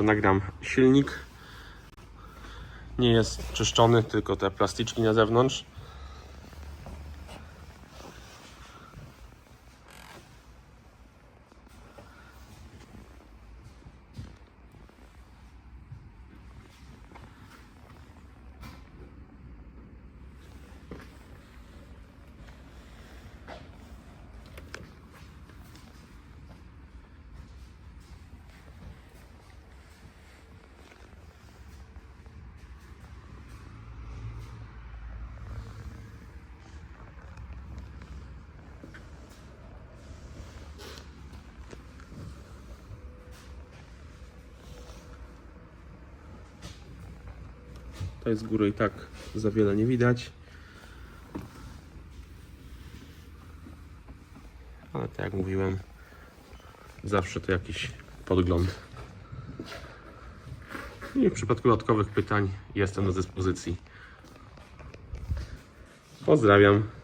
jeszcze nagram silnik. Nie jest czyszczony, tylko te plasticzki na zewnątrz. Jest z góry i tak za wiele nie widać. Ale tak jak mówiłem, zawsze to jakiś podgląd. I w przypadku dodatkowych pytań jestem do dyspozycji. Pozdrawiam.